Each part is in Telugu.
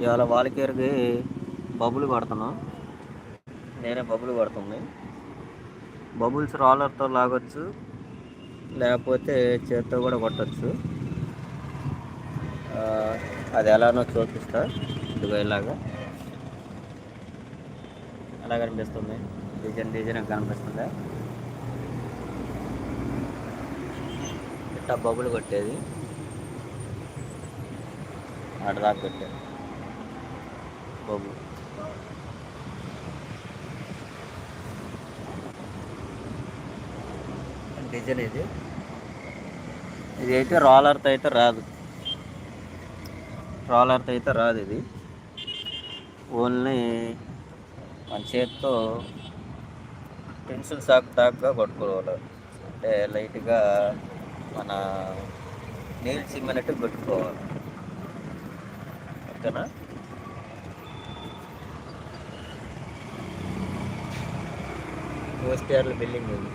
ఇవాళ వాలికేరుకి బబుల్ కొడుతున్నాం. నేనే బబుల్ కొడుతుంది. బబుల్స్ రాలర్తో లాగొచ్చు లేకపోతే చేత్తో కూడా కొట్టచ్చు. అది ఎలానో చూపిస్తా ఇదిగో ఇలాగా. ఎలా కనిపిస్తుంది? డిజైన్ డిజైన్ కనిపిస్తుందా? ఇట్లా బబుల్ కొట్టేది. ఆడదాకా పెట్టారు బబుల్ డిజైన్ ఇది. ఇది అయితే రోలర్తో అయితే రాదు. రోలర్తో అయితే రాదు ఇది. ఓన్లీ మన చేతితో పెన్సిల్ సాకు తాకుగా కొట్టుకోవాలి. అంటే లైట్గా మన నీళ్ళు చిమ్మినట్టు కొట్టుకోవాలి ఓకేనా? మోస్టేర్ల బిల్డింగ్ ఇది.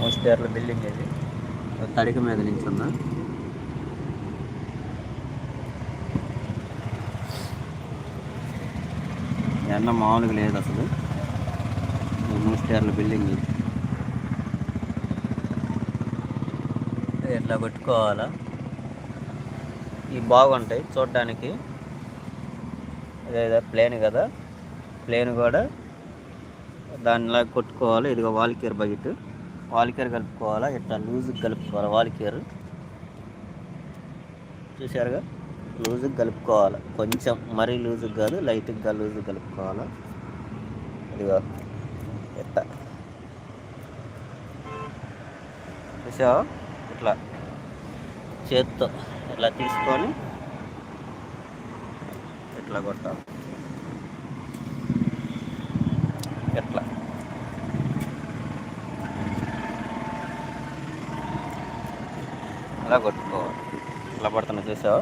మోస్టేర్ల బిల్డింగ్ ఇది. తడిక మీద నించున్నా. ఎండ మామూలుగా లేదు అసలు. ఈ మోస్టేర్ల బిల్డింగ్ ఇది. ఎట్లా పెట్టుకోవాలా ఇవి బాగుంటాయి చూడడానికి. అదే ప్లేన్ కదా. ప్లేన్ కూడా దానిలా కొట్టుకోవాలి. ఇదిగో వాల్కేర్ బకెట్. వాల్కేర్ కలుపుకోవాలా? ఇట్లా లూజుకి కలుపుకోవాలి? వాల్కేర్. చూసారుగా లూజుకి కలుపుకోవాలి. కొంచెం మరీ లూజుకి కాదు లైట్గా లూజుకి కలుపుకోవాలి. ఇదిగో. ఇట్లా చూసావా ఇట్లా. చేత్తో. ఇట్లా తీసుకొని ఇట్లా కొట్టాలి ఎట్లా ఇలా కొట్టుకోవాలి ఇలా పడుతున్నా చూసావా?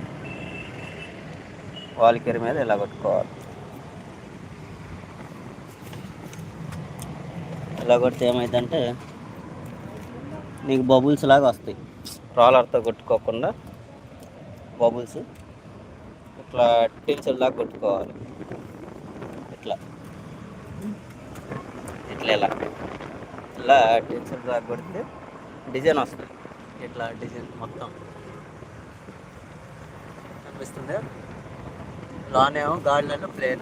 వాలికేరి మీద ఇలా కొట్టుకోవాలి? ఇలా కొడితే ఏమైందంటే నీకు బబుల్స్ లాగా వస్తాయి. రోలర్తో కొట్టుకోకుండా బబుల్స్ ఇట్లా టెన్షన్ లాగా కొట్టుకోవాలి. ఇట్లా. ఇట్లా ఇలా ఇలా టెన్షన్ లాగా కొడితే డిజైన్ వస్తుంది ఇట్లా డిజైన్ మొత్తం. కనిపిస్తుంది. లానేమో గాడిలో ప్లేన్.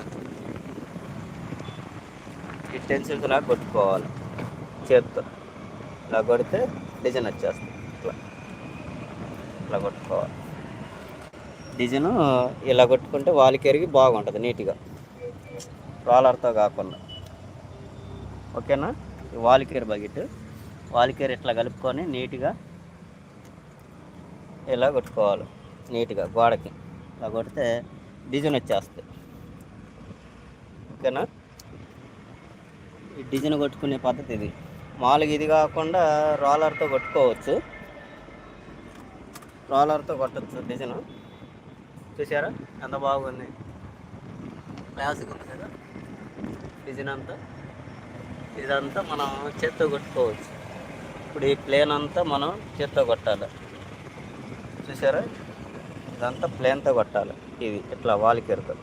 ఈ టెన్సిల్స్ ఇలా కొట్టుకోవాలి. చేతితో. ఇలా కొడితే డిజైన్ వచ్చేస్తుంది. ఇట్లా. ఇట్లా కొట్టుకోవాలి. డిజైన్ ఇలా కొట్టుకుంటే వాలికెరిగి బాగుంటుంది నీట్గా. రోలర్తో కాకుండా. ఓకేనా? వాలికేర్ బకెట్. వాలికేర్ ఇట్లా కలుపుకొని నీట్గా ఇలా కొట్టుకోవాలి నీట్గా గోడకి. ఇలా కొడితే డిజైన్ వచ్చేస్తుంది. ఓకేనా? ఈ డిజైన్ కొట్టుకునే పద్ధతి ఇది. మామూలుగా ఇది కాకుండా రోలర్తో కొట్టుకోవచ్చు. రోలర్తో కొట్టచ్చు డిజైన్. చూసారా ఎంత బాగుంది. క్లాసిక్ ఉంది కదా? డిజైన్ అంతా. ఇదంతా మనం చేత్తో కొట్టుకోవచ్చు. ఇప్పుడు ఈ ప్లేన్ అంతా మనం చేత్తో కొట్టాలి. చూసారా? ఇదంతా ప్లేన్తో కొట్టాలి. ఇది ఇట్లా వాలికేరుతో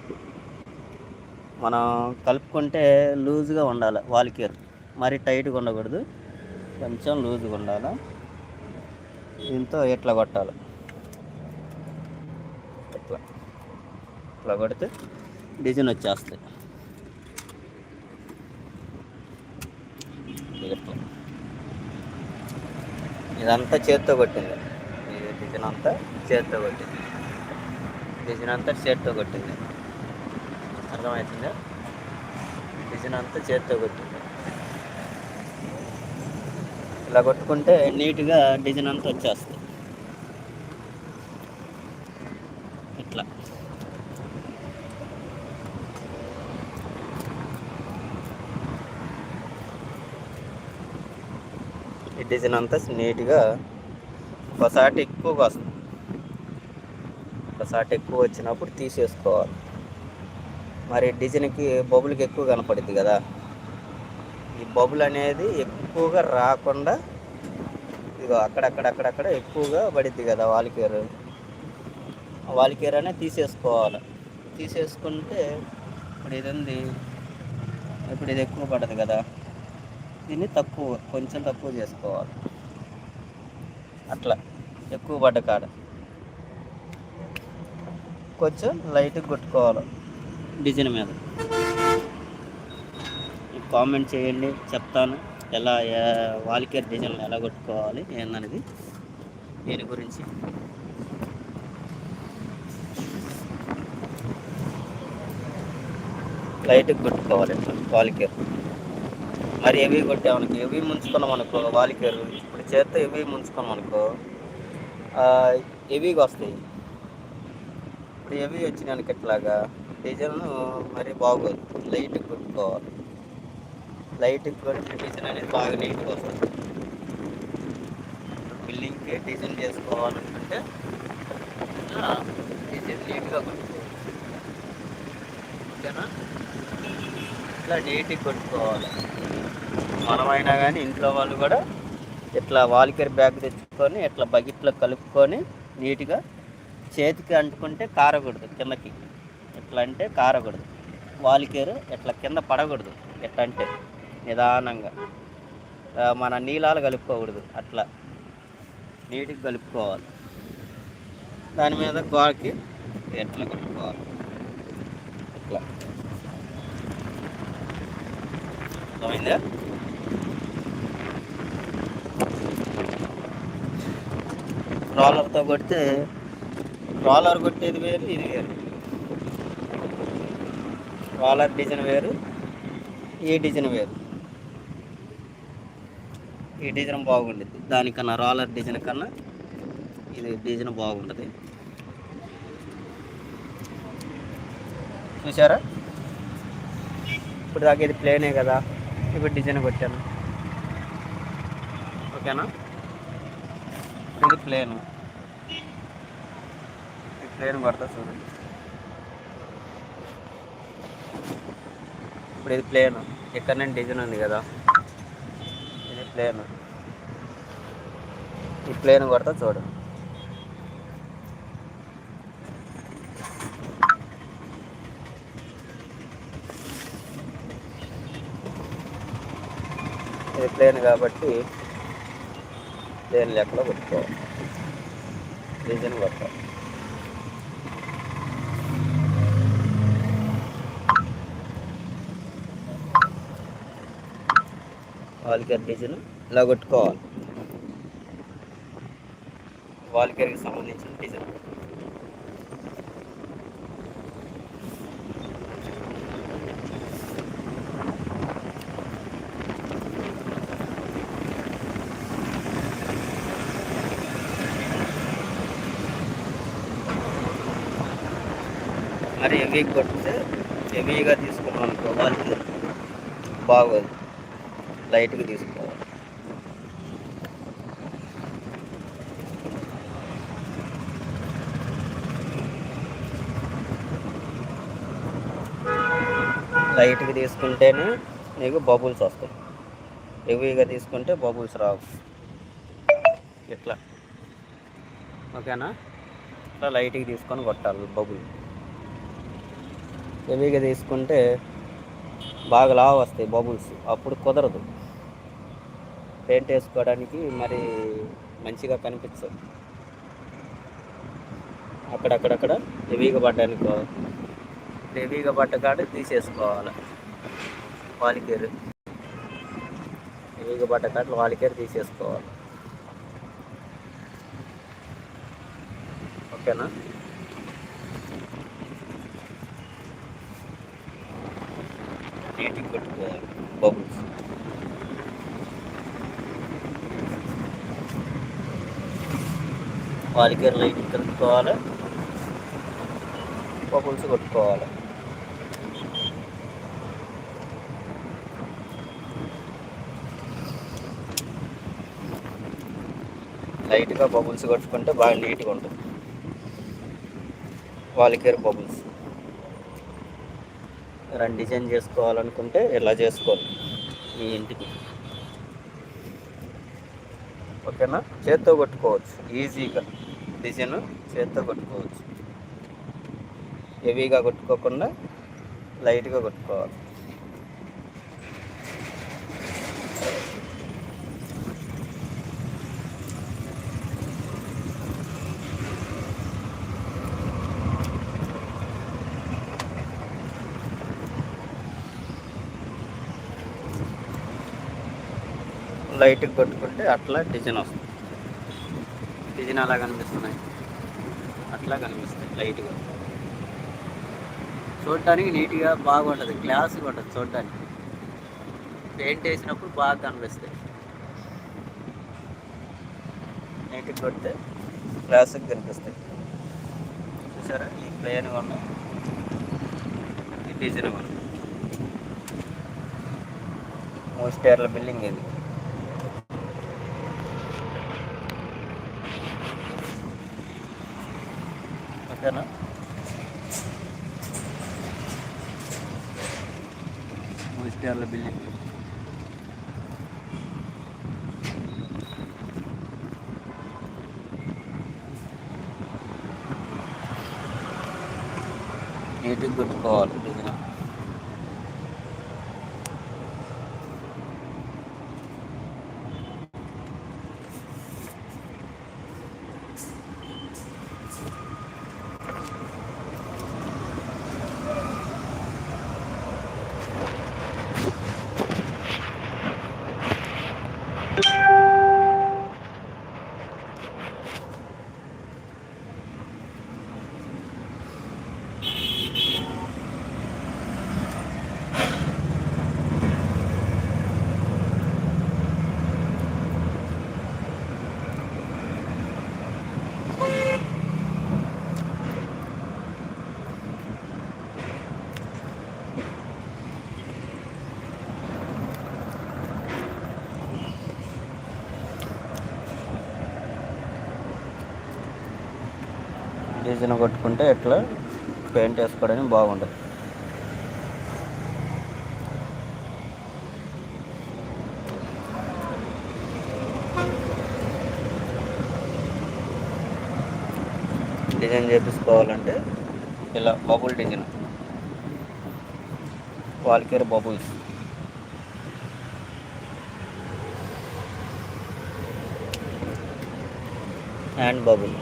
మనం కలుపుకుంటే లూజ్గా ఉండాలి వాలికేరు మరీ టైట్గా ఉండకూడదు. కొంచెం లూజ్గా ఉండాలి. దీంతో ఇట్లా కొట్టాలి. ఇట్లా. ఇట్లా కొడితే డిజైన్ వచ్చేస్తాయి. ఇదంతా చేత్తో కొట్టింది. ఈ డిజైన్ అంతా చేత్తో కొట్టింది. డిజైన్ అంతా చేత్తో కొట్టింది. అర్థమవుతుందా? డిజైన్ అంతా చేత్తో కొట్టింది. ఇలా కొట్టుకుంటే నీట్గా డిజైన్ అంతా వచ్చేస్తుంది. ఇట్లా. ఈ డిజైన్ అంతా నీట్గా ఒకసారి ఎక్కువగా వస్తుంది. ఒకసారి ఎక్కువ వచ్చినప్పుడు తీసేసుకోవాలి. మరి డిజైన్కి బబుల్కి ఎక్కువ కనపడుద్ది కదా. ఈ బబుల్ అనేది ఎక్కువగా రాకుండా ఇదిగో అక్కడక్కడ అక్కడక్కడ ఎక్కువగా పడిద్ది కదా వాలికేరు. వాలికేర్ అనేది తీసేసుకోవాలి. తీసేసుకుంటే ఇప్పుడు ఇది ఉంది ఇప్పుడు ఇది ఎక్కువ పడదు కదా. దీన్ని తక్కువ కొంచెం తక్కువ చేసుకోవాలి. అట్లా. ఎక్కువ పడ్డ కాడ. కొంచెం లైట్గా కొట్టుకోవాలి. డిజైన్ మీద. కామెంట్ చేయండి చెప్తాను. ఎలా వాలికేర్ డిజైన్ ఎలా కొట్టుకోవాలి ఏందనేది. దీని గురించి. లైట్గా కొట్టుకోవాలి వాలికేర్ మరి ఏవి కొట్టామనుకో ఏవి ముంచుకున్నాం అనుకో వాలికేర్ చేత్తో ఇవి ముంచుకున్నాం అనుకో. ఎవిగా వస్తాయి. ఇప్పుడు హెవీ వచ్చినానికి ఎట్లాగా డిజైన్ మరి బాగోదు. లైట్గా కొట్టుకోవాలి. లైట్గా కొట్టిన డిజైన్ అనేది బాగా నీట్గా వస్తుంది. బిల్డింగ్కి డిజైన్ చేసుకోవాలనుకుంటే డిజైన్ నీట్గా కొట్టుకోవాలి. ఓకేనా? ఇట్లా నీట్గా కొట్టుకోవాలి. మనమైనా కానీ ఇంట్లో వాళ్ళు కూడా ఇట్లా వాలికర్ బ్యాగ్ తెచ్చుకొని ఇట్లా బకెట్లో కలుపుకొని నీట్గా చేతికి అంటుకుంటే కారకూడదు కిందకి. ఎట్లా అంటే కారకూడదు. వాలికేరు ఇట్లా కింద పడకూడదు. ఎట్లా అంటే నిదానంగా. మన నీళ్ళాలు కలుపుకోకూడదు. అట్లా నీటికి కలుపుకోవాలి. దాని మీద గోడకి ఎట్లా కలుపుకోవాలి? ఇట్లా. అర్థమైందా? రోలర్తో కొడితే రోలర్ కొట్టేది వేరు ఇది వేరు. రోలర్ డిజైన్ వేరు ఈ డిజైన్ వేరు. ఈ డిజైన్ బాగుంటుంది దానికన్నా రోలర్ డిజైన్ కన్నా ఇది డిజైన్ బాగుంటుంది. చూసారా ఇప్పుడు దాకా ఇది ప్లేనే కదా ఇప్పుడు డిజైన్ కొట్టాను. ఓకేనా ప్లేన్. ఈ ప్లేన్ కొడతా చూడండి ఇప్పుడు ఇది ప్లేన్. ఇక్కడ నుండి డిజైన్ ఉంది కదా. ఇది ప్లేన్. ఈ ప్లేన్ కొడతా చూడు. ఇది ప్లేన్ కాబట్టి ప్లేన్ లెక్కలో పెట్టుకోవాలి? రీజన్ వర్క్ వాల్కేర్ డిజైన్ ఇలా కొట్టుకోవాలి. వాల్కేర్కి సంబంధించిన డిజైన్ మరి హెవీ కొట్టితే హెవీగా తీసుకున్నాం అనుకో వాళ్ళకి బాగోదు. లైట్గా తీసుకోవాలి. లైట్గా తీసుకుంటేనే నీకు బబుల్స్ వస్తాయి. హెవీగా తీసుకుంటే బబుల్స్ రావు. ఇట్లా. ఓకేనా? ఇట్లా లైట్గా తీసుకొని కొట్టాలి బబుల్ హెవీగా తీసుకుంటే బాగా లావు వస్తాయి బబుల్స్. అప్పుడు కుదరదు. పెయింట్ వేసుకోవడానికి మరి మంచిగా కనిపించదు. అక్కడక్కడక్కడ హెవీగా పడ్డానికి హెవీగా పడ్డ కాడ తీసేసుకోవాలి. వాలికేరు. హెవీగా పడ్డ కాడ వాలికేరు తీసేసుకోవాలి. ఓకేనా? నీటికి పెట్టుకోవాలి బబుల్స్. వాలికేర్ లైట్ కలుపుకోవాలి బబుల్స్ కొట్టుకోవాలి? లైట్గా బబుల్స్ కొట్టుకుంటే బాగా నీట్గా ఉంటుంది. వాలికేర్ బబుల్స్. రెండు డిజైన్ చేసుకోవాలనుకుంటే ఇలా చేసుకోవాలి? మీ ఇంటికి. ఓకేనా? చేత్తో కొట్టుకోవచ్చు. ఈజీగా. డిజైన్ చేత్తో కొట్టుకోవచ్చు. హెవీగా కొట్టుకోకుండా లైట్గా కొట్టుకోవాలి. లైట్గా కొట్టుకుంటే అట్లా డిజైన్ వస్తుంది. డిజైన్ అలా కనిపిస్తున్నాయి. అట్లా కనిపిస్తాయి లైట్గా. చూడటానికి నీట్గా బాగుంటుంది. క్లాస్గా ఉంటుంది చూడటానికి పెయింట్ వేసినప్పుడు బాగా కనిపిస్తాయి. నీట్గా కొడితే క్లాస్గా కనిపిస్తాయి. చూసారా? ఈ ప్లేన్గా ఉన్నాయి ఈ డిజైన్ ఉన్నాయి మూడు స్టేర్ల బిల్డింగ్ ఇది ఓకేనా మూడు స్టేర్ల బిల్డింగ్ నీట్గా కొట్టుకోవాలి చిన్న కొట్టుకుంటే ఇట్లా పెయింట్ వేసుకోవడానికి బాగుంటుంది. డిజైన్ చేపించుకోవాలంటే ఇలా బబుల్ డిజైన్. వాల్కేర్ బబుల్స్ హ్యాండ్ బబుల్.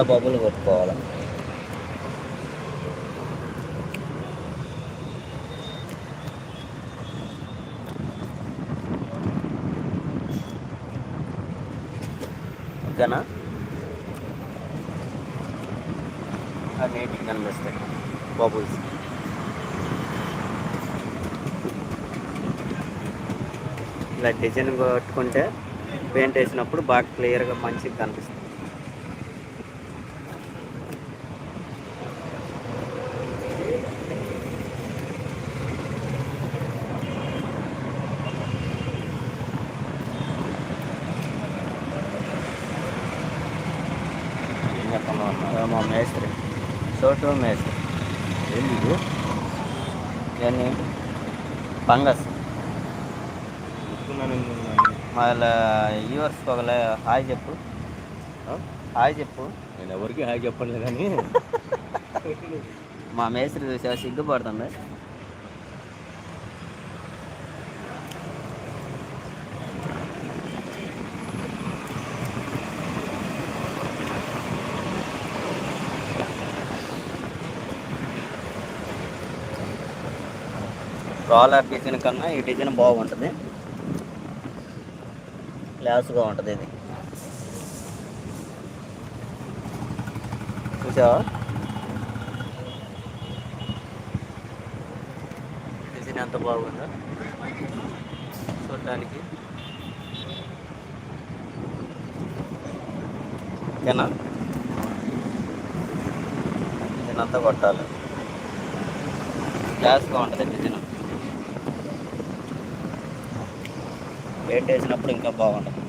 ఇట్లా బబుల్ కొట్టుకోవాలి. ఓకేనా? అది కనిపిస్తాయి బబుల్స్. ఇలా డిజైన్ కొట్టుకుంటే పెయింట్ వేసినప్పుడు బాగా క్లియర్గా మంచిగా కనిపిస్తుంది. మా మేస్త్రి. చోటు మేస్త్రి. ఏంది ఇది ఇవన్నీ ఫంగస్. మళ్ళీ యూవర్స్ ఒకలే హాయ్ చెప్పు. హాయ్ చెప్పు. నేను ఎవరికి హాయ్ చెప్పలేదు కానీ. మా మేస్త్రి చూసా సిగ్గుపడుతుంది? రాలర్ డిజైన్ కన్నా ఈ డిజైన్ బాగుంటుంది. క్లాస్గా ఉంటుంది ఇది. చూసావా? డిజైన్ ఎంత బాగుందో. చూడటానికి ఓకేనా డిజైన్ కొట్టాలి? గ్యాస్గా ఉంటుంది డిజైన్ పెయింట్ వేసినప్పుడు ఇంకా బాగుంటుంది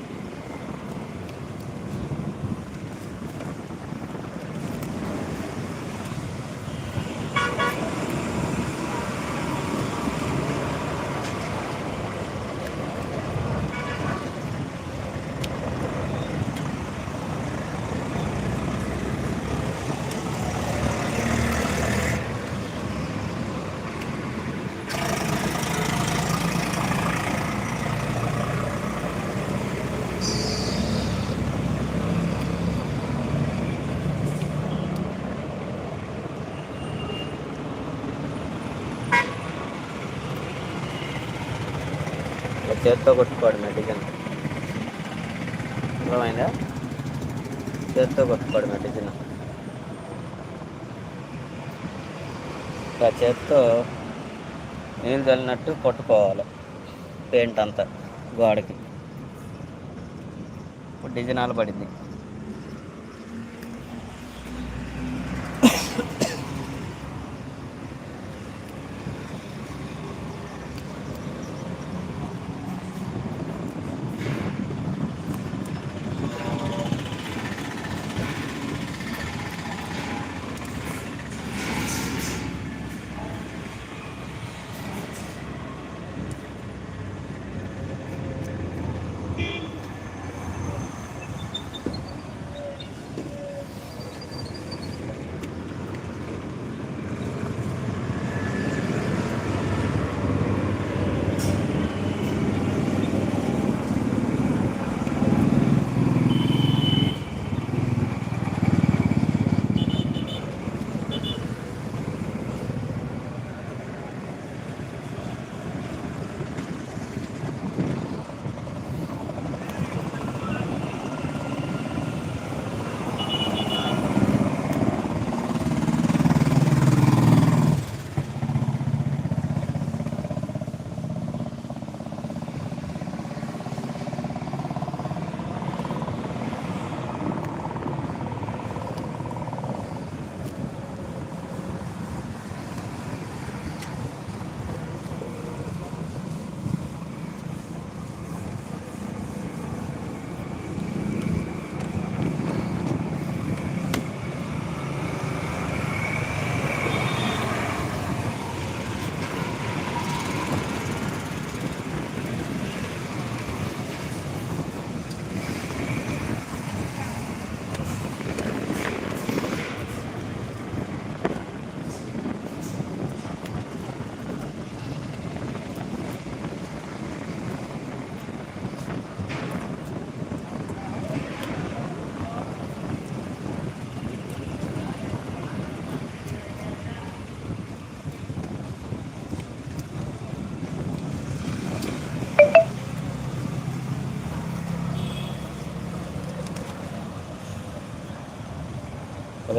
చేత్తో కొట్టుకోవడమే డిజైన్ అర్థమైందా? చేత్తో కొట్టుకోవడమే డిజైన్ ఆ చేత్తో నీళ్ళు చల్లినట్టు కొట్టుకోవాలి పెయింట్ అంతా గోడకి. ఇప్పుడు డిజైన్ అలా పడింది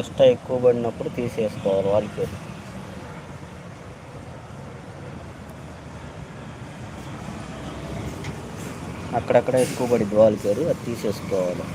ఎక్స్ట్రా ఎక్కువ పడినప్పుడు తీసేసుకోవాలి వాళ్ళకి అక్కడక్కడ ఎక్కువ పడింది వాళ్ళ పేరు అది తీసేసుకోవాలి.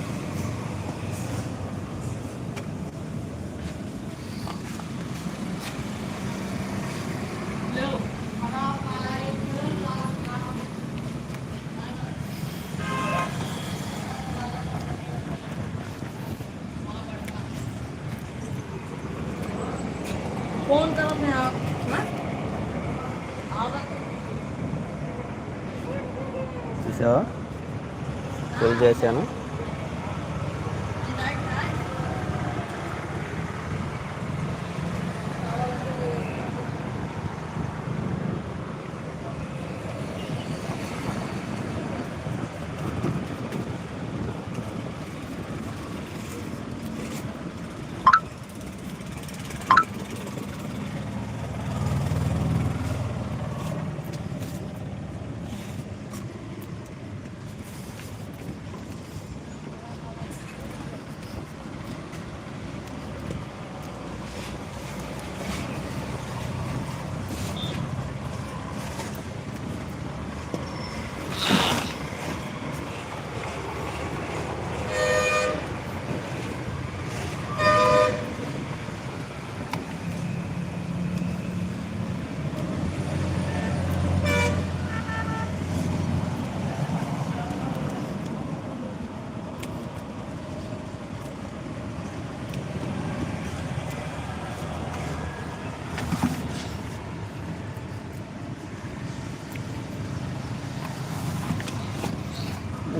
సో ఫుల్ చేశాను.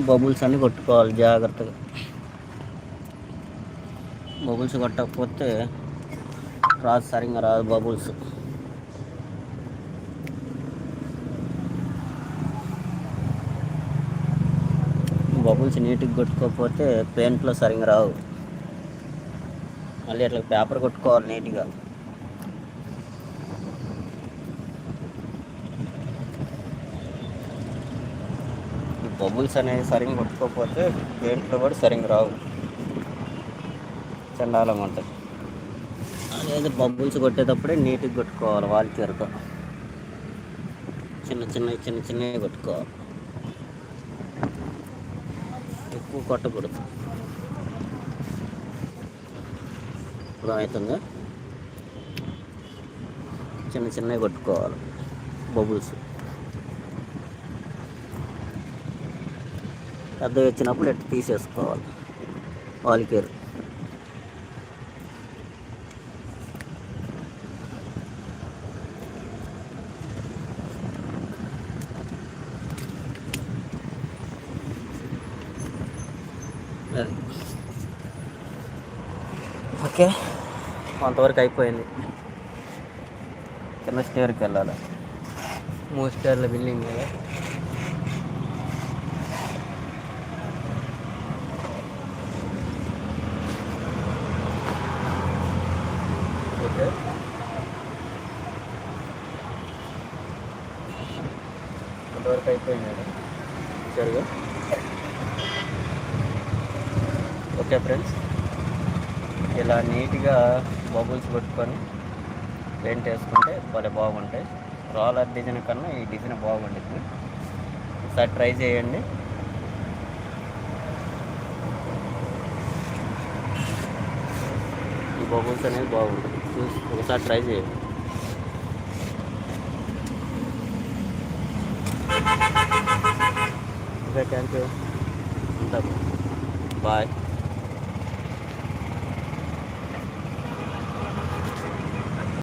బబుల్స్ అన్ని కొట్టుకోవాలి జాగ్రత్తగా. బబుల్స్ కొట్టకపోతే రాదు సరిగ్గా రాదు బబుల్స్. బబుల్స్ నీట్గా కొట్టుకోకపోతే పెయింట్లో సరిగ్గా రావు. మళ్ళీ అట్లా పేపర్ కొట్టుకోవాలి నీట్గా. బబుల్స్ అనేవి సరిగ్గా కొట్టుకోకపోతే పెయింట్లో కూడా సరిగ్గా రావు. చండాలం ఉంటుంది అదే బబుల్స్ కొట్టేటప్పుడే నీట్గా కొట్టుకోవాలి వాళ్ళ తీరుతో చిన్న చిన్న చిన్న చిన్నవి కొట్టుకోవాలి. ఎక్కువ కొట్టకూడదు. అవుతుందా చిన్న చిన్నవి కొట్టుకోవాలి బబుల్స్. పెద్దవి వచ్చినప్పుడు ఇట్లా తీసేసుకోవాలి? వాలికేరు ఓకే కొంతవరకు అయిపోయింది. కింద స్టేర్కి వెళ్ళాలి. మూడు స్టేర్ల బిల్డింగ్ కదా ఓకే కొంతవరకు అయిపోయింది సరిగా? Okay friends. ఇలా నీట్గా బబుల్స్ పెట్టుకొని పెయింట్ వేసుకుంటే భలే బాగుంటాయి. రోలర్ డిజైన్ కన్నా ఈ డిజైన్ బాగుంటుంది. ఒకసారి ట్రై చేయండి. ఈ బబుల్స్ అనేది బాగుంటుంది చూసి ఒకసారి ట్రై చేయండి. ఓకే థ్యాంక్ యూ ఉంటాను బాయ్